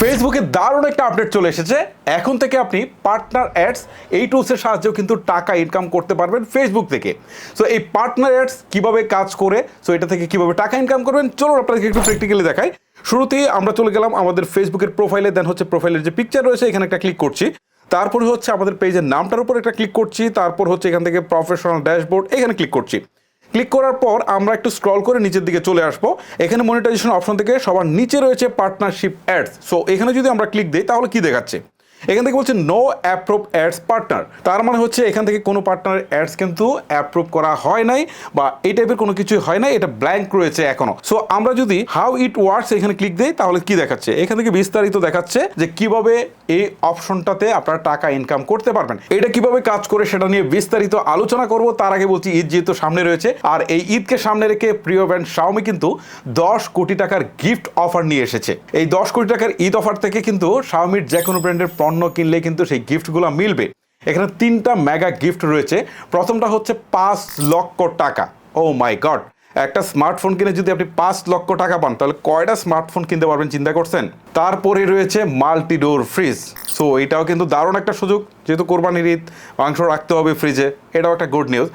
ফেসবুকে দারুণ একটা আপডেট চলে এসেছে। এখন থেকে আপনি পার্টনার অ্যাডস এই টুলসের সাহায্যেও কিন্তু টাকা ইনকাম করতে পারবেন ফেসবুক থেকে। সো এই পার্টনার অ্যাডস কীভাবে কাজ করে সো এটা থেকে কীভাবে টাকা ইনকাম করবেন, চলুন আপনাদেরকে একটু প্র্যাকটিক্যালি দেখাই। শুরুতেই আমরা চলে গেলাম আমাদের ফেসবুকের প্রোফাইলে দেন হচ্ছে প্রোফাইলের যে পিকচার রয়েছে, এখানে একটা ক্লিক করছি। তারপরে হচ্ছে আমাদের পেজের নামটার উপর একটা ক্লিক করছি, তারপর হচ্ছে এখান থেকে প্রফেশনাল ড্যাশবোর্ড এখানে ক্লিক করছি। ক্লিক করার পর আমরা একটু স্ক্রল করে নিচের দিকে চলে আসব। এখানে মনিটাইজেশন অপশন থেকে সবার নিচে রয়েছে পার্টনারশিপ অ্যাডস সো এখানে যদি আমরা ক্লিক দিই, তাহলে কি দেখাচ্ছে? এখান থেকে বলছে নো অ্যাপ্রুভ অ্যাডস পার্টনার তার মানে হচ্ছে এখান থেকে কোনো পার্টনার অ্যাডস কিন্তু অ্যাপ্রুভ করা হয় নাই বা এই টাইপের কোনো কিছু হয় নাই, এটা ব্ল্যাঙ্ক রয়েছে এখনও। সো আমরা যদি হাউ ইট ওয়ার্কস এখানে ক্লিক দিই, তাহলে কি দেখাচ্ছে? এখান থেকে বিস্তারিত দেখাচ্ছে যে কীভাবে এই অপশনটাতে আপনারা টাকা ইনকাম করতে পারবেন। এটা কীভাবে কাজ করে সেটা নিয়ে বিস্তারিত আলোচনা করব, তার আগে বলছি, ঈদ যেহেতু সামনে রয়েছে, আর এই ঈদকে সামনে রেখে প্রিয় ব্র্যান্ড শাওমি কিন্তু দশ কোটি টাকার গিফট অফার নিয়ে এসেছে। এই দশ কোটি টাকার ঈদ অফার থেকে কিন্তু শাওমির যে কোনো ব্র্যান্ডের পণ্য কিনলে কিন্তু সেই গিফটগুলো মিলবে। এখানে তিনটা মেগা গিফট রয়েছে। প্রথমটা হচ্ছে পাঁচ লক্ষ টাকা। ও মাই গড একটা স্মার্টফোন কিনে যদি আপনি পাঁচ লক্ষ টাকা পান, তাহলে কয়টা স্মার্টফোন কিনতে পারবেন চিন্তা করছেন? তারপরে রয়েছে মাল্টিডোর ফ্রিজ সো এটাও কিন্তু দারুণ একটা সুযোগ। যেহেতু কোরবানির ঈদ, মাংস রাখতে হবে ফ্রিজে এটাও একটা গুড নিউজ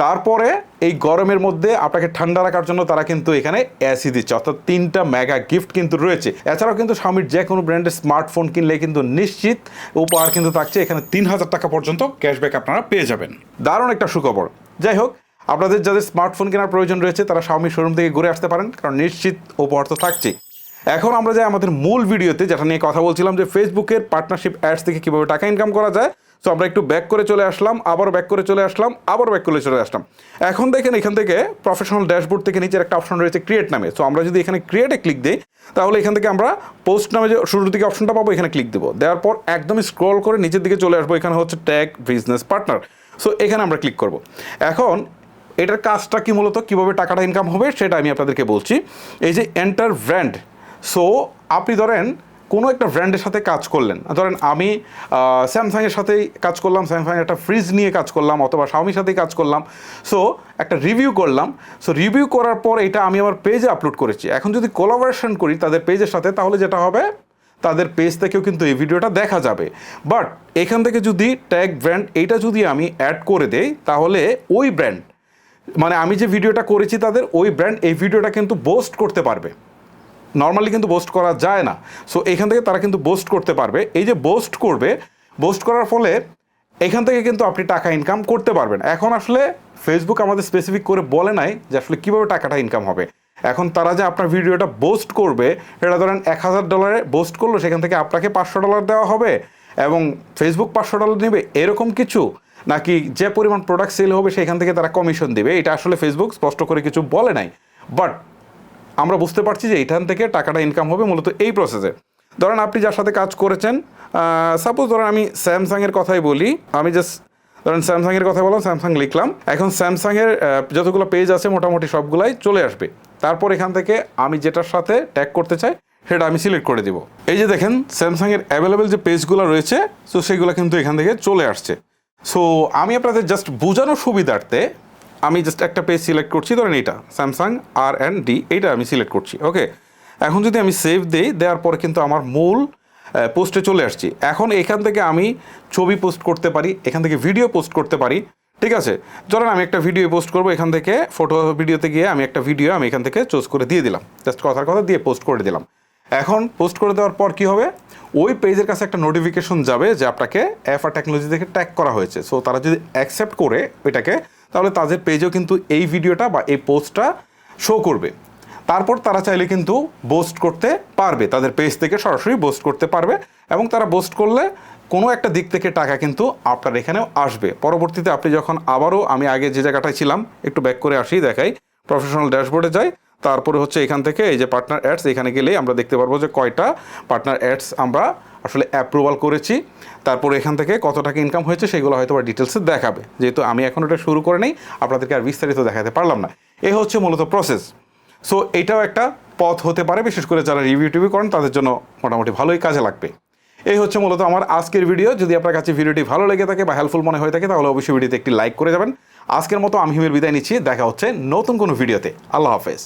তারপরে এই গরমের মধ্যে আপনাকে ঠান্ডা রাখার জন্য তারা কিন্তু এখানে এসি দিচ্ছে। অর্থাৎ তিনটা মেগা গিফট কিন্তু রয়েছে। এছাড়াও কিন্তু স্বামীর যে কোনো ব্র্যান্ডের স্মার্টফোন কিনলে কিন্তু নিশ্চিত উপহার কিন্তু থাকছে। এখানে তিন হাজার টাকা পর্যন্ত ক্যাশব্যাক আপনারা পেয়ে যাবেন। দারুণ একটা সুখবর। যাই হোক আপনাদের যাদের স্মার্টফোন কেনার প্রয়োজন রয়েছে, তারা স্বামী শোরুম থেকে ঘুরে আসতে পারেন, কারণ নিশ্চিত উপহার তো থাকছে এখন আমরা যাই আমাদের মূল ভিডিওতে, যেটা নিয়ে কথা বলছিলাম যে ফেসবুকের পার্টনারশিপ অ্যাডস থেকে কীভাবে টাকা ইনকাম করা যায়। সো আমরা একটু ব্যাক করে চলে আসলাম, আবার ব্যাক করে চলে আসলাম, আবার ব্যাক করে চলে আসলাম। এখন দেখেন এখান থেকে প্রফেশনাল ড্যাশবোর্ড থেকে নিচের একটা অপশন রয়েছে ক্রিয়েট নামে। সো আমরা যদি এখানে ক্রিয়েটে ক্লিক দিই, তাহলে এখান থেকে আমরা পোস্ট নামে যে শুরুর দিকে অপশনটা পাবো, এখানে ক্লিক দেবো। দেওয়ার পর একদমই স্ক্রল করে নিচের দিকে চলে আসব, এখানে হচ্ছে ট্যাগ বিজনেস পার্টনার সো এখানে আমরা ক্লিক করব। এখন এটার কাজটা কি মূলত? কীভাবে টাকাটা ইনকাম হবে? সেটা আমি আপনাদেরকে বলছি। এই যে এন্টার ব্র্যান্ড সো আপনি ধরেন কোনো একটা ব্র্যান্ডের সাথে কাজ করলেন। ধরেন আমি স্যামসাংয়ের সাথেই কাজ করলাম স্যামসাং একটা ফ্রিজ নিয়ে কাজ করলাম, অথবা শাওমির সাথেই কাজ করলাম। সো একটা রিভিউ করলাম। সো রিভিউ করার পর এটা আমি আমার পেজে আপলোড করেছি। এখন যদি কোলাবোরেশন করি তাদের পেজের সাথে, তাহলে যেটা হবে? তাদের পেজ থেকেও কিন্তু এই ভিডিওটা দেখা যাবে। বাট এখান থেকে যদি ট্যাগ ব্র্যান্ড এইটা যদি আমি অ্যাড করে দেই, তাহলে ওই ব্র্যান্ড মানে আমি যে ভিডিওটা করেছি তাদের, ওই ব্র্যান্ড এই ভিডিওটা কিন্তু বোস্ট করতে পারবে। নর্মালি কিন্তু বোস্ট করা যায় না। সো এখান থেকে তারা কিন্তু বোস্ট করতে পারবে। এই যে বোস্ট করবে বোস্ট করার ফলে এখান থেকে কিন্তু আপনি টাকা ইনকাম করতে পারবেন। এখন আসলে ফেসবুক আমাদের স্পেসিফিক করে বলে নাই যে আসলে কীভাবে টাকাটা ইনকাম হবে। এখন তারা যে আপনার ভিডিওটা বোস্ট করবে, সেটা ধরেন এক হাজার ডলারে বোস্ট করল, সেখান থেকে আপনাকে পাঁচশো ডলার দেওয়া হবে এবং ফেসবুক পাঁচশো ডলার নেবে, এরকম কিছু। নাকি যে পরিমাণ প্রোডাক্ট সেল হবে সেখান থেকে তারা কমিশন দেবে? এটা আসলে ফেসবুক স্পষ্ট করে কিছু বলে নাই। বাট আমরা বুঝতে পারছি যে এখান থেকে টাকাটা ইনকাম হবে মূলত এই প্রসেসে ধরেন আপনি যার সাথে কাজ করেছেন সাপোজ ধরেন আমি স্যামসাংয়ের কথাই বলি, আমি জাস্ট ধরেন স্যামসাংয়ের কথা বললাম স্যামসাং লিখলাম। এখন স্যামসাংয়ের যতগুলো পেজ আছে মোটামুটি সবগুলাই চলে আসবে। তারপর এখান থেকে আমি যেটার সাথে ট্যাগ করতে চাই, সেটা আমি সিলেক্ট করে দিব। এই যে দেখেন স্যামসাংয়ের অ্যাভেলেবেল যে পেজগুলো রয়েছে, তো সেগুলো কিন্তু এখান থেকে চলে আসছে। সো আমি আপনাদের জাস্ট বোঝানোর সুবিধার্থে আমি জাস্ট একটা পেজ সিলেক্ট করছি, ধরেন এইটা স্যামসাং আর অ্যান্ড ডি এইটা আমি সিলেক্ট করছি ওকে এখন যদি আমি সেভ দিই, দেওয়ার পরে কিন্তু আমার মূল পোস্টে চলে আসছি। এখন এখান থেকে আমি ছবি পোস্ট করতে পারি, এখান থেকে ভিডিও পোস্ট করতে পারি, ঠিক আছে? ধরেন আমি একটা ভিডিও পোস্ট করব, এখান থেকে ফটো ভিডিওতে গিয়ে আমি একটা ভিডিও আমি এখান থেকে চুজ করে দিয়ে দিলাম। জাস্ট কথার কথা দিয়ে পোস্ট করে দিলাম। এখন পোস্ট করে দেওয়ার পর কি হবে? ওই পেজের কাছে একটা নোটিফিকেশন যাবে যে আপনাকে এফআর টেকনোলজি থেকে ট্যাগ করা হয়েছে। সো তারা যদি অ্যাকসেপ্ট করে ওইটাকে, তাহলে তাদের পেজেও কিন্তু এই ভিডিওটা বা এই পোস্টটা শো করবে। তারপর তারা চাইলে কিন্তু বোস্ট করতে পারবে, তাদের পেজ থেকে সরাসরি বোস্ট করতে পারবে এবং তারা বোস্ট করলে কোনো একটা দিক থেকে টাকা কিন্তু আপনার এখানেও আসবে। পরবর্তীতে আপনি যখন আবারও, আমি আগে যে জায়গাটায় ছিলাম, একটু ব্যাক করে আসি, দেখাই প্রফেশনাল ড্যাশবোর্ডে যাই তারপরে হচ্ছে এখান থেকে এই যে পার্টনার অ্যাডস এখানে গেলেই আমরা দেখতে পারব যে কয়টা পার্টনার অ্যাডস আমরা আসলে অ্যাপ্রুভাল করেছি। তারপর এখান থেকে কত টাকা ইনকাম হয়েছে সেগুলো হয়তো বা ডিটেলসে দেখাবে। যেহেতু আমি এখন এটা শুরু করে নেই আপনাদেরকে আর বিস্তারিত দেখাতে পারলাম না। এ হচ্ছে মূলত প্রসেস সো এটাও একটা পথ হতে পারে, বিশেষ করে যারা রিভিউ টিভি করেন, তাদের জন্য মোটামুটি ভালোই কাজে লাগবে। এই হচ্ছে মূলত আমার আজকের ভিডিও যদি আপনার কাছে ভিডিওটি ভালো লেগে থাকে বা হেল্পফুল মনে হয়ে থাকে, তাহলে অবশ্যই ভিডিওতে একটি লাইক করে যাবেন। আজকের মতো আমি হিমের বিদায় নিচ্ছি। দেখা হচ্ছে নতুন কোনো ভিডিওতে আল্লাহ হাফেজ।